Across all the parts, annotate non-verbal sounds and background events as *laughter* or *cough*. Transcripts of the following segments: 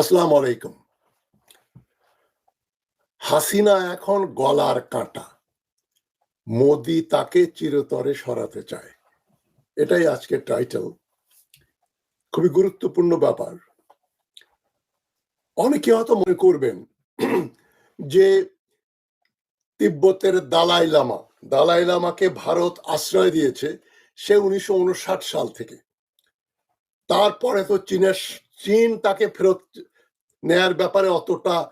আসসালামু আলাইকুম। হাসিনা এখন গলার কাঁটা। মোদি তাকে চিরতরে সরাতে চায়। এটাই আজকের টাইটেল খুবই গুরুত্বপূর্ণ ব্যাপার। অনেকে হয়তো মনে করবেন *clears throat* যে তিব্বতের দালাই লামা, দালাই লামাকে ভারত আশ্রয় দিয়েছে সে উনিশশো উনষাট সাল থেকে। তারপরে তো চীনের, চীন তাকে ফেরত নেয়ার ব্যাপারে অতটা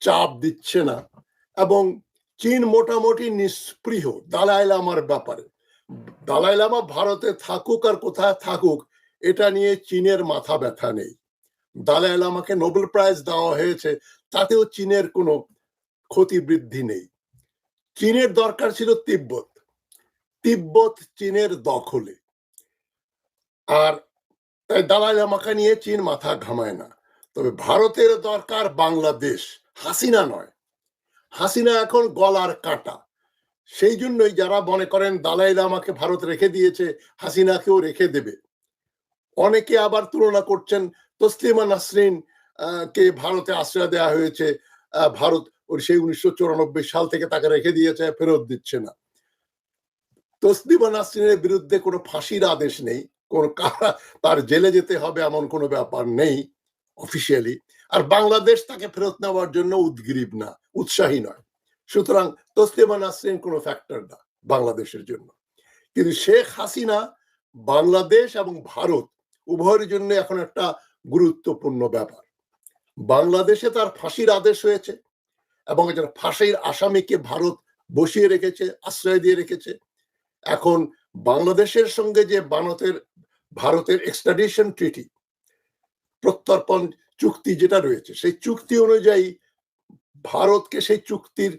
চাপ দিচ্ছে না। এবং চীন মোটামুটি নিষ্পৃহ দালাই লামার ব্যাপারে। দালাই লামা ভারতে থাকুক আর কোথায় থাকুক, এটা নিয়ে চীনের মাথা ব্যথা নেই। দালাই লামাকে নোবেল প্রাইজ দেওয়া হয়েছে, তাতেও চীনের কোনো ক্ষতি বৃদ্ধি নেই। চীনের দরকার ছিল তিব্বত। তিব্বত চীনের দখলে। আর তাই দালাই লামাকে নিয়ে চীন মাথা ঘামায় না। তবে ভারতের দরকার বাংলাদেশ। হাসিনা নয়। হাসিনা এখন গলার কাটা। সেই জন্যই যারা মনে করেন দালাই লামাকে ভারত রেখে দিয়েছে, হাসিনাকেও রেখে দেবে। অনেকে আবার তুলনা করছেন তসলিমা নাসরিন কে ভারতে আশ্রয় দেওয়া হয়েছে ভারত ওর সেই উনিশশো চুরানব্বই সাল থেকে তাকে রেখে দিয়েছে, ফেরত দিচ্ছে না। তসলিমা নাসরিনের বিরুদ্ধে কোনো ফাঁসির আদেশ নেই। কোনো তার জেলে যেতে হবে এমন কোনো ব্যাপার নেই। অফিসিয়ালি আর বাংলাদেশ তাকে ফেরত নেওয়ার জন্য উদ্গ্রীব না, উৎসাহী নয়। সুতরাং তসলিমা নাসরিন কোনো ফ্যাক্টর না বাংলাদেশের জন্য। কিন্তু শেখ হাসিনা বাংলাদেশ এবং ভারত উভয়ের জন্য এখন একটা গুরুত্বপূর্ণ ব্যাপার। বাংলাদেশে তার ফাঁসির আদেশ হয়েছে এবং একজন ফাঁসির আসামিকে ভারত বসিয়ে রেখেছে, আশ্রয় দিয়ে রেখেছে। এখন বাংলাদেশের সঙ্গে যে বানতের ভারতের এক্সট্রাডিশন ট্রিটি প্রত্যর্পণ চুক্তি যেটা রয়েছে, সেই চুক্তি অনুযায়ী ভারতকে সেই চুক্তির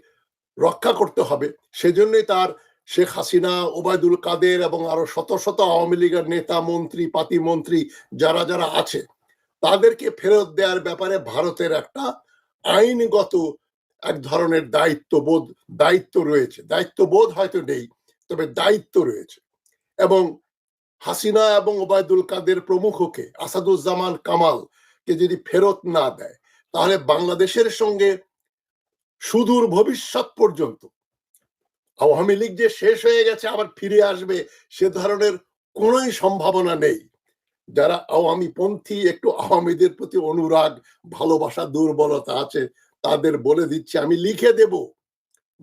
রক্ষা করতে হবে। সেজন্যই তার শেখ হাসিনা, ওবায়দুল কাদের এবং আরও শত শত আওয়ামী লীগের নেতা, মন্ত্রী, পাতি মন্ত্রী যারা যারা আছে, তাদেরকে ফেরত দেওয়ার ব্যাপারে ভারতের একটা আইনগত এক ধরনের দায়িত্ববোধ, দায়িত্ব রয়েছে। দায়িত্ববোধ হয়তো নেই, তবে দায়িত্ব রয়েছে। এবং হাসিনা এবং ওবায়দুল কাদের প্রমুখকে, আসাদুজ্জামান কামাল কে যদি ফেরত না দেয়, তাহলে বাংলাদেশের সঙ্গে সুদূর ভবিষ্যৎ পর্যন্ত আওয়ামী লীগ যে শেষ হয়ে গেছে, আবার ফিরে আসবে, সে ধরনের কোনোই সম্ভাবনা নেই। যারা আওয়ামী পন্থী একটু আওয়ামীদের প্রতি অনুরাগ, ভালোবাসা, দুর্বলতা আছে, তাদের বলে দিচ্ছি, আমি লিখে দেব।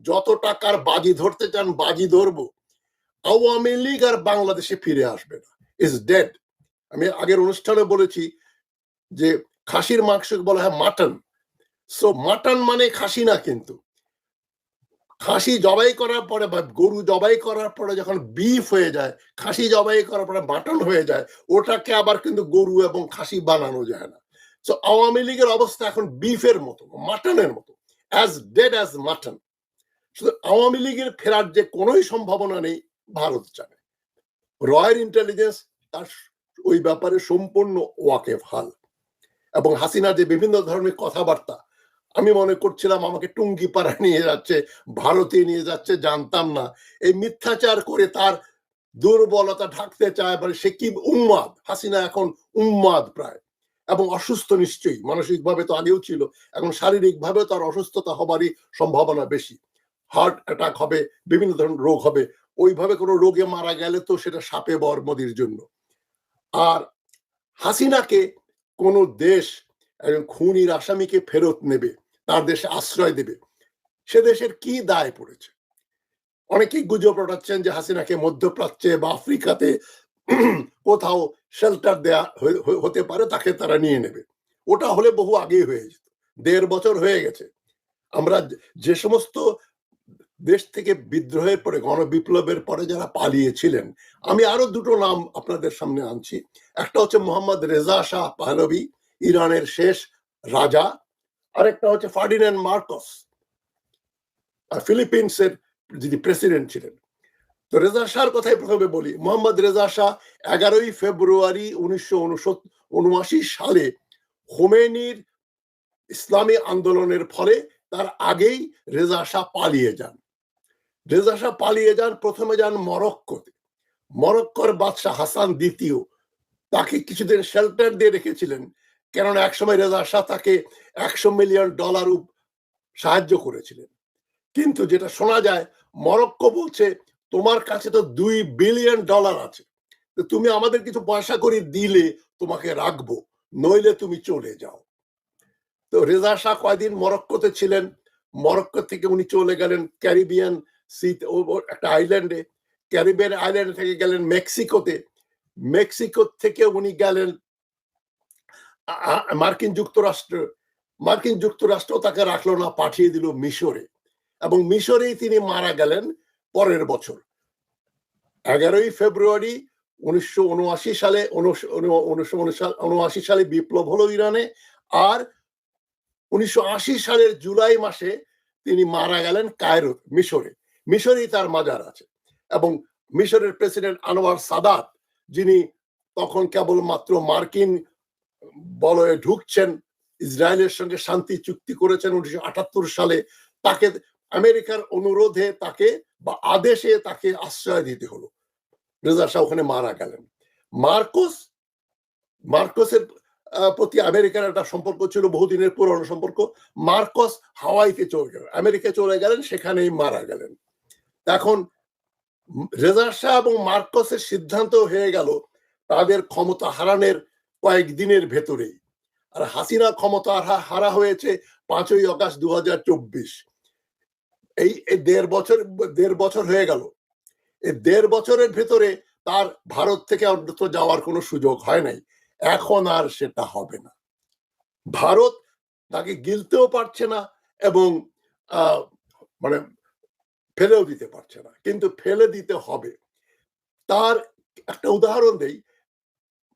যত টাকার বাজি ধরতে চান, বাজি ধরবো। আওয়ামী লীগ আর বাংলাদেশে ফিরে আসবে না। ইজ ডেড আমি আগের অনুষ্ঠানে বলেছি যে খাসির মাংস বলা হয় মাটন। সো মাটন মানে খাসি না কিন্তু। খাসি জবাই করার পরে বা গরু জবাই করার পরে যখন বিফ হয়ে যায়, খাসি জবাই করার পরে মাটন হয়ে যায়, ওটাকে আবার কিন্তু গরু এবং খাসি বানানো যায় না। সো আওয়ামী লীগের অবস্থা এখন বিফের মতো, মাটনের মতো অ্যাজ ডেড অ্যাজ মাটন শুধু আওয়ামী লীগের ফেরার যে কোনোই সম্ভাবনা নেই ভারত জানে। রয়্যাল ইন্টেলিজেন্স তার ওই ব্যাপারে সম্পূর্ণ ওয়াকেফ হাল। এবং হাসিনা যে বিভিন্ন ধরনের কথাবার্তা, আমি মনে করছিলাম আমাকে টুঙ্গি পাড়া *laughs* নিয়ে যাচ্ছে, ভারতে নিয়ে যাচ্ছে, জানতাম না। এই মিথ্যাচার করে তার দুর্বলতা ঢাকতে চায় মানে সে কি উন্মাদ হাসিনা এখন উন্মাদ প্রায়। এবং অসুস্থ নিশ্চয়ই, মানসিকভাবে তো আগেও ছিল। এখন শারীরিকভাবে তার অসুস্থতা হবারই সম্ভাবনা বেশি। হার্ট অ্যাটাক হবে, বিভিন্ন ধরনের রোগ হবে। ওইভাবে কোনো রোগে মারা গেলে তো সেটা সাপে বর্মদির জন্য। আর হাসিনাকে কোন দেশ খুনির আসামিকে ফেরত নেবে, তার দেশে আশ্রয় দেবে, সে দেশের কি দায় পড়েছে? অনেকেই গুজব রটাচ্ছেন যে হাসিনাকে মধ্যপ্রাচ্যে বা আফ্রিকাতে কোথাও শেল্টার দেয়া হতে পারে, তাকে তারা নিয়ে নেবে। ওটা হলে বহু আগেই হয়ে যেত। দেড় বছর হয়ে গেছে। আমরা যে সমস্ত দেশ থেকে বিদ্রোহের পরে গণবিপ্লবের পরে যারা পালিয়েছিলেন, আমি আরও দুটো নাম আপনাদের সামনে আনছি। একটা হচ্ছে মোহাম্মদ রেজা শাহ পাহলবি ইরানের শেষ রাজা। আরেকটা হচ্ছে ফার্ডিনেন্ড মার্কস ফিলিপিন্সের যিনি প্রেসিডেন্ট ছিলেন। তো রেজা শাহর কথাই প্রথমে বলি। মোহাম্মদ রেজা শাহ এগারোই ফেব্রুয়ারি উনিশশো উনআশি সালে হোমেনির ইসলামী আন্দোলনের ফলে তার আগেই রেজা শাহ পালিয়ে যান। রেজা শাহ পালিয়ে যান, প্রথমে যান মরক্কোতে। মরক্কোর বাদশাহ হাসান দ্বিতীয়। তাকে কিছুদিন শেল্টার দিয়ে রেখেছিলেন, কেননা একসময় রেজা শাহ তাকে একশো মিলিয়ন ডলার সাহায্য করেছিলেন। কিন্তু যেটা শোনা যায়, মরক্কো বলছে, তোমার কাছে তো দুই বিলিয়ন ডলার আছে। তুমি আমাদের কিছু পয়সা করে দিলে তোমাকে রাখব, নইলে তুমি চলে যাও। তো রেজা শাহ কয়দিন মরক্কোতে ছিলেন? মরক্কো থেকে উনি চলে গেলেন ক্যারিবিয়ান একটা আইল্যান্ডে ক্যারিবিয়ান আইল্যান্ড থেকে গেলেন মেক্সিকোতে মেক্সিকো থেকে উনি গেলেন মার্কিন যুক্তরাষ্ট্র। মার্কিন যুক্তরাষ্ট্র তাকে রাখল না, পাঠিয়ে দিল মিশরে। এবং মিশরেই তিনি মারা গেলেন পরের বছর। এগারোই ফেব্রুয়ারি উনিশশো উনআশি সালে উনিশশো উনআশি সালে বিপ্লব হলো ইরানে। আর উনিশশো আশি সালের জুলাই মাসে তিনি মারা গেলেন কায়রো মিশরে। মিশরেই তার মাজার আছে। এবং মিশরের প্রেসিডেন্ট আনোয়ার সাদাত, যিনি তখন কেবলমাত্র মার্কিন বলয়ে ঢুকছেন, ইসরায়েলের সঙ্গে শান্তি চুক্তি করেছেন উনিশশো আটাত্তর সালে, তাকে আমেরিকার অনুরোধে তাকে বা আদেশে তাকে আশ্রয় দিতে হলো। রেজা শাহ ওখানে মারা গেলেন। মার্কোস, মার্কোসের প্রতি আমেরিকার একটা সম্পর্ক ছিল বহুদিনের পুরনো সম্পর্ক। মার্কোস হাওয়াইতে চলে গেলেন, আমেরিকায় চলে গেলেন, সেখানেই মারা গেলেন। এখন রেজা শাহ এবং মার্কোসের সিদ্ধান্ত হয়ে গেল তাদের ক্ষমতা হারানোর কয়েকদিনের ভেতরেই। আর হাসিনা ক্ষমতা হারা- হয়েছে পাঁচই আগস্ট দু হাজার চব্বিশ। এই দেড় বছর দেড় বছর হয়ে গেল। এই দেড় বছরের ভেতরে তার ভারত থেকে অন্তত যাওয়ার কোনো সুযোগ হয় নাই। এখন আর সেটা হবে না। ভারত তাকে গিলতেও পারছে না এবং মানে ফেলেও দিতে পারছে না। কিন্তু ফেলে দিতে হবে। তার একটা উদাহরণ দেই।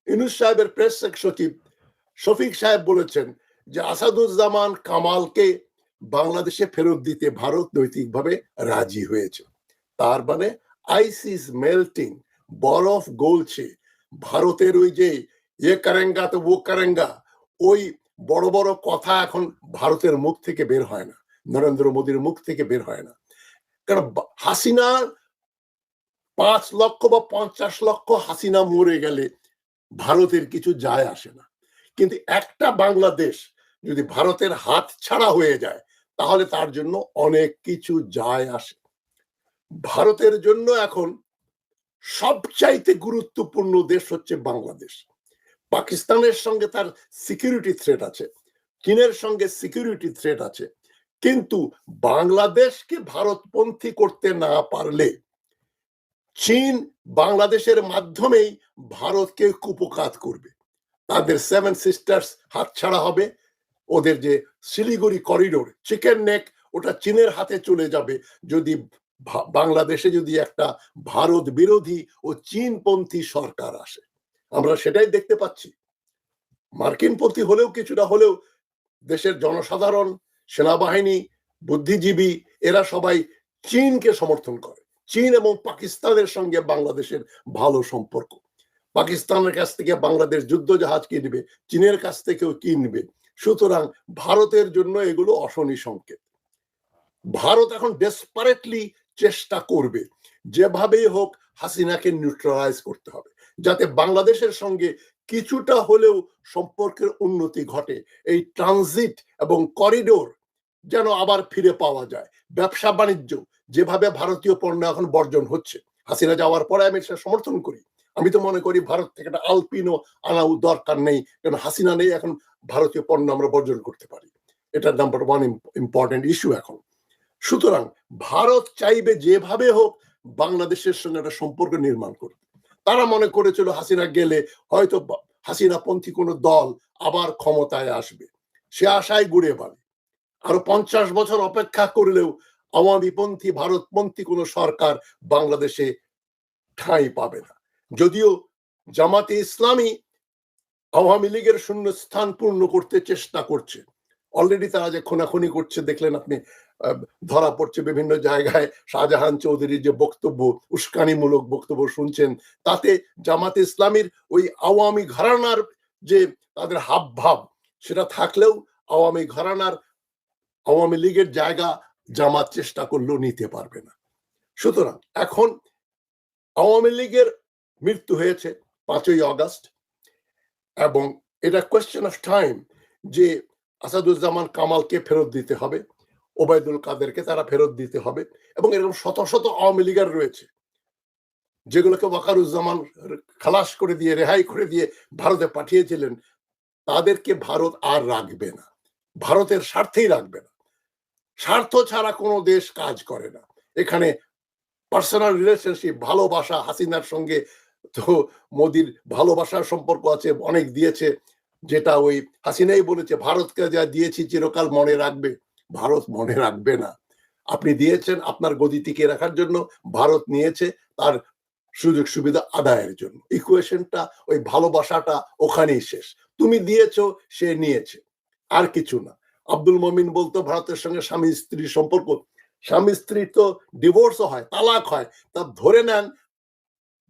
ইনুস সাহেবের প্রেস সচিব শফিক সাহেব বলেছেন যে, আসাদুজ্জামান কামালকে বাংলাদেশে ফেরত দিতে ভারত নৈতিকভাবে রাজি হয়েছে। তার মানে আইসিস মেল্টিং বরফ গলছে। ভারতের ওই যে ইয়ে কারেঙ্গা তো ও কারেঙ্গা, ওই বড় বড় কথা এখন ভারতের মুখ থেকে বের হয় না। নরেন্দ্র মোদীর মুখ থেকে বের হয় না। কারণ হাসিনার পাঁচ লক্ষ বা পঞ্চাশ লক্ষ হাসিনা মরে গেলে ভারতের কিছু যায় আসে না। কিন্তু একটা বাংলাদেশ যদি ভারতের হাত ছাড়া হয়ে যায়, তাহলে তার জন্য অনেক কিছু যায় আসে। ভারতের জন্য এখন সবচাইতে গুরুত্বপূর্ণ দেশ হচ্ছে বাংলাদেশ। পাকিস্তানের সঙ্গে তার সিকিউরিটি থ্রেট আছে, চীনের সঙ্গে সিকিউরিটি থ্রেট আছে কিন্তু বাংলাদেশকে ভারতপন্থী করতে না পারলে চীন বাংলাদেশের মাধ্যমেই ভারতকে কুপকাত করবে। তাদের সেভেন সিস্টার্স হাতছাড়া হবে। ওদের যে শিলিগুড়ি করিডোর চিকেন নেক ওটা চীনের হাতে চলে যাবে। যদি বাংলাদেশে যদি একটা ভারত বিরোধী ও চীনপন্থী সরকার আসে, আমরা সেটাই দেখতে পাচ্ছি। মার্কিনপন্থী হলেও কিছুটা হলেও দেশের জনসাধারণ সেনাবাহিনী, বুদ্ধিজীবী, এরা সবাই চীনকে সমর্থন করে। চীন এবং পাকিস্তানের সঙ্গে বাংলাদেশের ভালো সম্পর্ক। পাকিস্তানের কাছ থেকে বাংলাদেশ যুদ্ধ জাহাজ কিনবে, চীনের কাছ থেকেও কিনবে। সুতরাং ভারতের জন্য এগুলো অশনি সংকেত। ভারত এখন ডেসপারেটলি চেষ্টা করবে, যেভাবেই হোক হাসিনাকে নিউট্রালাইজ করতে হবে, যাতে বাংলাদেশের সঙ্গে কিছুটা হলেও সম্পর্কের উন্নতি ঘটে। এই ট্রানজিট এবং করিডোর যেন আবার ফিরে পাওয়া যায়। ব্যবসা বাণিজ্য, যেভাবে ভারতীয় পণ্য এখন বর্জন হচ্ছে, হাসিনা যাওয়ার পরে আমি সেটা সমর্থন করি। আমি তো মনে করি ভারত থেকে একটা আলপিনো আনা দরকার নেই, কারণ হাসিনা নেই, এখন ভারতীয় পণ্য আমরা বর্জন করতে পারি। এটা নাম্বার ওয়ান ইম্পর্টেন্ট ইস্যু এখন। সুতরাং ভারত চাইবে যেভাবে হোক বাংলাদেশের সঙ্গে একটা সম্পর্ক নির্মাণ করবে তারা মনে করেছিল হাসিনা গেলে হয়তো বা- হাসিনা পন্থী কোনো দল আবার ক্ষমতায় আসবে। সে আশায় গুড়ে বালি আরও পঞ্চাশ বছর অপেক্ষা করলেও আওয়ামীপন্থী, ভারতপন্থী কোনো সরকার বাংলাদেশে ঠাঁই পাবে না। যদিও জামাতে ইসলামী আওয়ামী লীগের শূন্য স্থান পূর্ণ করতে চেষ্টা করছে। অলরেডি তারা যে খোনাখুনি করছে, দেখলেন আপনি ধরা পড়ছে বিভিন্ন জায়গায় শাহজাহান চৌধুরীর যে বক্তব্য, উস্কানিমূলক বক্তব্য শুনছেন, তাতে জামাতে ইসলামীর ওই আওয়ামী ঘরানার যে তাদের হাব ভাব সেটা থাকলেও আওয়ামী ঘরানার আওয়ামী লীগের জায়গা জামাত চেষ্টা করলেও নিতে পারবে না। সুতরাং এখন আওয়ামী লীগের মৃত্যু হয়েছে পাঁচই আগস্ট এবং এটা কোয়েশ্চেন অফ টাইম যে আসাদুজ্জামান কামালকে ফেরত দিতে হবে, ওবায়দুল কাদেরকে তারা ফেরত দিতে হবে এবং এরকম শত শত আওয়ামী লীগের রয়েছে যেগুলোকে ওয়াকারুজ্জামান খালাস করে দিয়ে, রেহাই করে দিয়ে ভারতে পাঠিয়েছিলেন, তাদেরকে ভারত আর রাখবে না। ভারতের স্বার্থেই রাখবে না। স্বার্থ ছাড়া কোনো দেশ কাজ করে না। এখানে পার্সোনাল রিলেশনশিপ ভালোবাসা, হাসিনার সঙ্গে তো মোদির ভালোবাসার সম্পর্ক আছে, অনেক দিয়েছে। যেটা ওই হাসিনাই বলেছে, ভারতকে যা দিয়েছি চিরকাল মনে রাখবে। ভারত মনে রাখবে না। আপনি দিয়েছেন আপনার গদি টিকে রাখার জন্য, ভারত নিয়েছে তার সুযোগ সুবিধা আদায়ের জন্য। ইকুয়েশনটা ওই ভালোবাসাটা ওখানেই শেষ। তুমি দিয়েছ, সে নিয়েছে। আর কিছু না। আব্দুল মমিন বলতো, ভারতের সঙ্গে স্বামী স্ত্রীর সম্পর্ক। স্বামী স্ত্রী তো ডিভোর্সও হয়, তালাক হয়। তা ধরে নেন,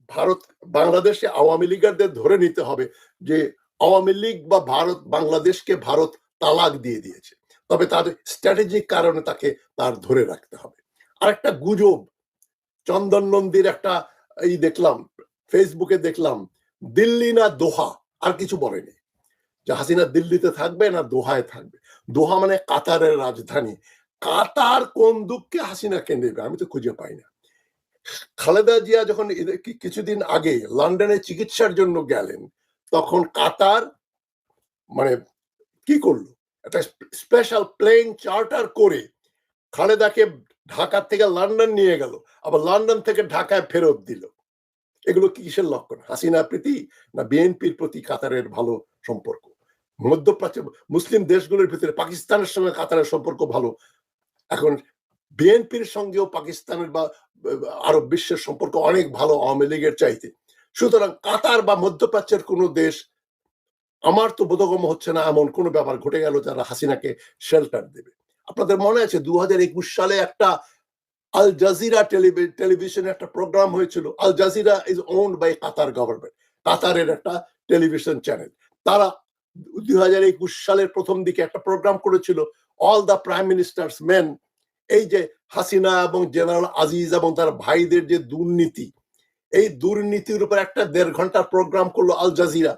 ভারত, বাংলাদেশে আওয়ামী লীগারদের ধরে নিতে হবে যে, আওয়ামী লীগ বা ভারত, বাংলাদেশকে ভারত তালাক দিয়ে দিয়েছে। তবে তার স্ট্র্যাটেজিক কারণে তাকে তার ধরে রাখতে হবে। আর একটা গুজব, চন্দন নন্দীর একটা এই দেখলাম ফেসবুকে দেখলাম, দিল্লি না দোহা? আর কিছু বলেনি। যে হাসিনা দিল্লিতে থাকবে না দোহায় থাকবে? দোহা মানে কাতারের রাজধানী। কাতার কোন দুঃখে হাসিনাকে নেবে? আমি তো খুঁজে পাই না। খালেদা জিয়া যখন কিছুদিন আগে লন্ডনে চিকিৎসার জন্য গেলেন, তখন কাতার মানে কি করল? একটা স্পেশাল প্লেন চার্টার করে খালেদাকে ঢাকা থেকে লন্ডন নিয়ে গেল, আবার লন্ডন থেকে ঢাকায় ফেরত দিল। এগুলো কিসের লক্ষণ? হাসিনা প্রীতি না বিএনপির প্রতি কাতারের ভালো সম্পর্ক? মধ্যপ্রাচ্য, মুসলিম দেশগুলোর ভিতরে পাকিস্তানের সঙ্গে কাতারের সম্পর্ক ভালো। এখন বিএনপির সঙ্গেও পাকিস্তানের বা, আরব বিশ্বের সম্পর্ক অনেক ভালো আওয়ামী লীগের চাইতে। সুতরাং কাতার বা মধ্যপ্রাচ্যের কোনো দেশ আমার তো বোধগম্য হচ্ছে না, এমন কোনো ব্যাপার ঘটে গেল যারা হাসিনাকে শেল্টার দেবে। আপনাদের মনে আছে দু হাজার একুশ সালে একটা আল জাজিরা টেলিভিশনে একটা প্রোগ্রাম হয়েছিল, Al Jazeera is owned by Qatar government কাতারের একটা টেলিভিশন চ্যানেল তারা দুই হাজার একুশ সালের প্রথম দিকে একটা প্রোগ্রাম করেছিল all the prime minister's men এই যে হাসিনা এবং জেনারেল আজিজ এবং তার ভাইদের যে দুর্নীতি, এই দুর্নীতির উপর একটা দেড় ঘণ্টার প্রোগ্রাম করল আল জাজিরা।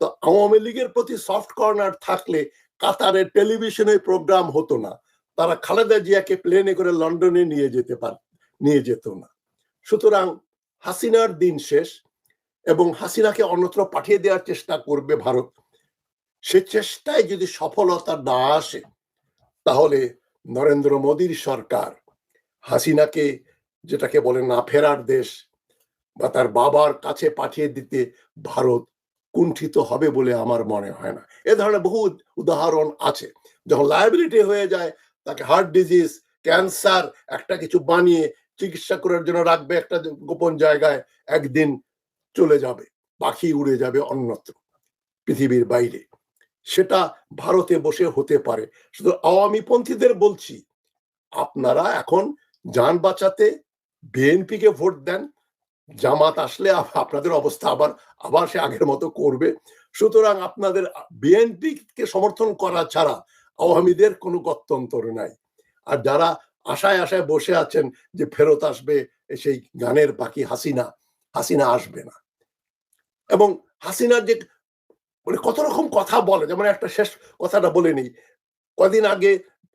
তো আওয়ামী লীগের প্রতি সফট কর্নার থাকলে কাতারের টেলিভিশনে প্রোগ্রাম হতো না। তারা খালেদা জিয়াকে প্লেনে করে লন্ডনে নিয়ে যেতে পার, নিয়ে যেত না। সুতরাং হাসিনার দিন শেষ এবং হাসিনাকে অন্যত্র পাঠিয়ে দেওয়ার চেষ্টা করবে ভারত। সে চেষ্টায় যদি সফলতা না আসে, তাহলে নরেন্দ্র মোদীর সরকার হাসিনাকে যেটাকে বলে না ফেরার দেশ বা তার বাবার কাছে পাঠিয়ে দিতে ভারত কুণ্ঠিত হবে বলে আমার মনে হয় না। এ ধরনের বহু উদাহরণ আছে। যখন লায়াবিলিটি হয়ে যায়, তাকে হার্ট ডিজিজ ক্যান্সার একটা কিছু বানিয়ে চিকিৎসা করার জন্য রাখবে একটা গোপন জায়গায়, একদিন চলে যাবে, পাখি উড়ে যাবে অন্যত্র, পৃথিবীর বাইরে। সেটা ভারতে বসে হতে পারে। শুধু আওয়ামী পন্থীদের বলছি, আপনারা এখন যান বাঁচাতে, বিএনপিকে ভোট দেন, জামাত আসলে আপনাদের অবস্থা আবার আবার সে আগের মতো করবে। সুতরাং আপনাদের বিএনপি কে সমর্থন করা ছাড়া আওয়ামীদের কোনো গত্যন্তর নাই। আর যারা আশায় আশায় বসে আছেন যে ফেরত আসবে সেই গানের বাকি হাসিনা হাসিনা আসবে না। এবং হাসিনার যে মানে কত রকম কথা বলে যেমন একটা শেষ কথাটা বলে নেই। কদিন আগে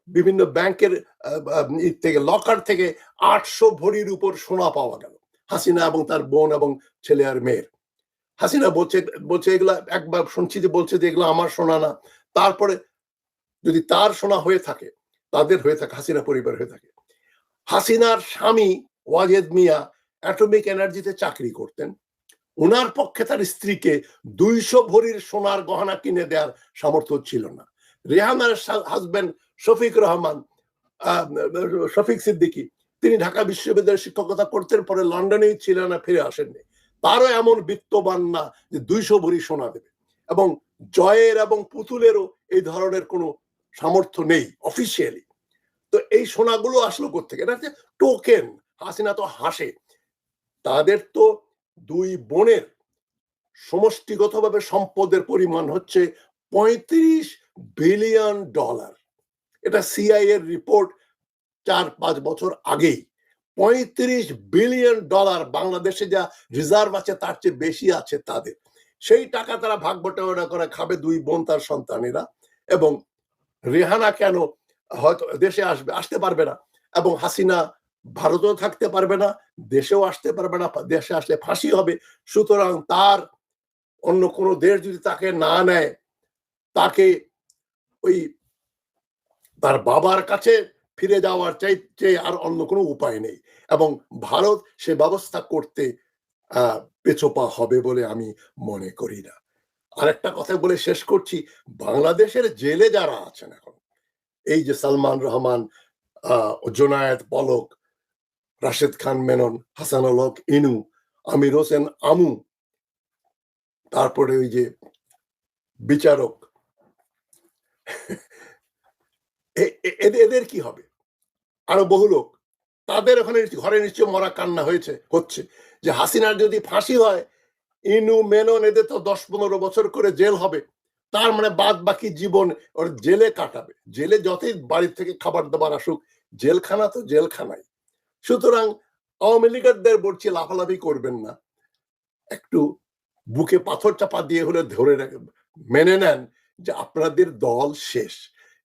বিভিন্ন ব্যাংকের থেকে, লকার থেকে আটশো ভরির উপর সোনা পাওয়া গেল, হাসিনা এবং তার বোন এবং ছেলে আর মেয়ের। হাসিনা বলছে বলছে এগুলা, একবার শুনছি যে বলছে যে এগুলো আমার শোনা না। তারপরে যদি তার সোনা হয়ে থাকে, তাদের হয়ে থাকে, হাসিনা পরিবার হয়ে থাকে। হাসিনার স্বামী ওয়াজেদ মিয়া অ্যাটমিক এনার্জিতে চাকরি করতেন। ওনার পক্ষে তার স্ত্রীকে দুইশো ভরির সোনার গহনা কিনে দেওয়ার সামর্থ্য ছিল না। রেহানার হাজবেন্ড শফিক রহমান শফিক সিদ্দিকী, তিনি ঢাকা বিশ্ববিদ্যালয়ের শিক্ষকতা করতেন, পরে লন্ডনেই ছিলেন না ফিরে আসেননি। তারও এমন বিত্তবান না যে দুইশো ভরি সোনা দেবে। এবং জয়ের এবং পুতুলেরও এই ধরনের কোনো সামর্থ্য নেই অফিসিয়ালি তো এই সোনাগুলো আসলো কোথেকে এটা হচ্ছে টোকেন হাসিনা তো হাসে। তাদের তো দুই বোনের সমষ্টিগতভাবে সম্পদের পরিমাণ হচ্ছে পঁয়ত্রিশ বিলিয়ন ডলার। এটা সিআই এর রিপোর্ট চার পাঁচ বছর আগেই। পঁয়ত্রিশ বিলিয়ন ডলার বাংলাদেশে যা রিজার্ভ আছে তার চেয়ে বেশি আছে তাদের। সেই টাকা তারা ভাগ বটাবটা করে খাবে দুই বোন তার সন্তানেরা এবং রেহানা কেন হয়তো দেশে আসবে, আসতে পারবে না। এবং হাসিনা ভারতেও থাকতে পারবে না, দেশেও আসতে পারবে না, দেশে আসলে ফাঁসি হবে। সুতরাং তার অন্য কোনো দেশ যদি তাকে না নেয়, তাকে ওই তার বাবার কাছে ফিরে যাওয়ার চাইতে আর অন্য কোনো উপায় নেই। এবং ভারত সে ব্যবস্থা করতে পেছোপা হবে বলে আমি মনে করি না। আরেকটা কথা বলে শেষ করছি, বাংলাদেশের জেলে যারা আছেন এখন, এই যে সালমান রহমান জোনায়েত পলক রাশেদ খান, মেনন, হাসান আলক, ইনু, আমির হোসেন, আমু, তারপরে ওই যে বিচারক। এদের কি হবে? আরও বহু লোক। তাদের ওখানে ঘরে নিশ্চয় মরা কান্না হয়েছে, হচ্ছে যে হাসিনার যদি ফাঁসি হয়, ইনু, মেনন, এদের তো দশ পনেরো বছর করে জেল হবে। তার মানে বাদ বাকি জীবন ওর জেলে কাটাবে। জেলে যতই বাড়ির থেকে খাবার দাবার আসুক, জেলখানা তো জেলখানাই। সুতরাং আওয়ামী লীগারদের বলছি লাফালাফি করবেন না। একটু বুকে পাথর চাপা দিয়ে হলে ধরে মেনে নেন যে আপনাদের দল শেষ।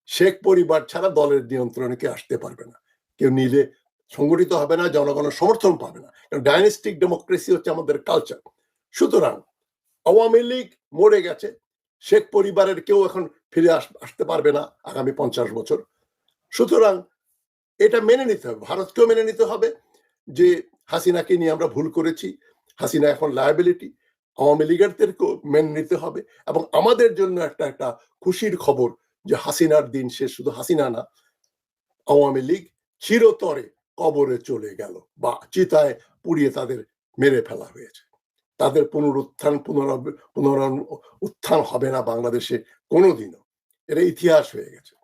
শেখ পরিবার ছাড়া দলের নিয়ন্ত্রণে কেউ আসতে পারবে না। কেউ নিলে সংগঠিত হবে না জনগণের সমর্থন পাবে না। কারণ ডাইনেস্টিক ডেমোক্রেসি হচ্ছে আমাদের কালচার। সুতরাং আওয়ামী লীগ মরে গেছে, শেখ পরিবারের কেউ এখন ফিরে আস- আসতে পারবে না আগামী পঞ্চাশ বছর। সুতরাং এটা মেনে নিতে হবে। ভারতকেও মেনে নিতে হবে যে হাসিনাকে নিয়ে আমরা ভুল করেছি। হাসিনা এখন লায়াবিলিটি আওয়ামী লীগারদেরকেও মেনে নিতে হবে এবং আমাদের জন্য একটা একটা খুশির খবর যে হাসিনার দিন শেষ শুধু হাসিনা না, আওয়ামী লীগ চিরতরে কবরে চলে গেল বা চিতায় পুড়িয়ে তাদের মেরে ফেলা হয়েছে। তাদের পুনরুত্থান, পুনরাব পুনর উত্থান হবে না বাংলাদেশে কোনোদিনও। এটা ইতিহাস হয়ে গেছে।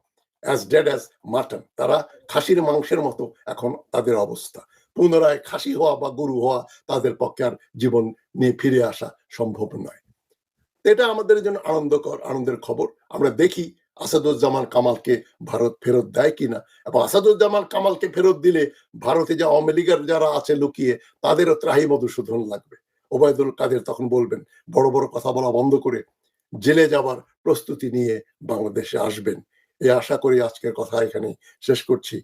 অ্যাজ ডেড অ্যাজ মাটন তারা খাসির মাংসের মতো এখন তাদের অবস্থা। পুনরায় খাসি হওয়া বা গরু হওয়া তাদের পক্ষে আর জীবন নিয়ে ফিরে আসা সম্ভব নয়। এটা আমাদের জন্য আনন্দকর, আনন্দের খবর। আমরা দেখি আসাদুজ্জামান কামালকে ভারত ফেরত দেয় কিনা এবং আসাদুজ্জামান কামালকে ফেরত দিলে ভারতে যে আওয়ামী লীগের যারা আছে লুকিয়ে, তাদেরও ত্রাহি মধুসূদন লাগবে। ওবায়দুল কাদের তখন বলবেন, বড় বড় কথা বলা বন্ধ করে জেলে যাবার প্রস্তুতি নিয়ে বাংলাদেশে আসবেন। এই আশা করি আজকের কথা এখানে শেষ করছি।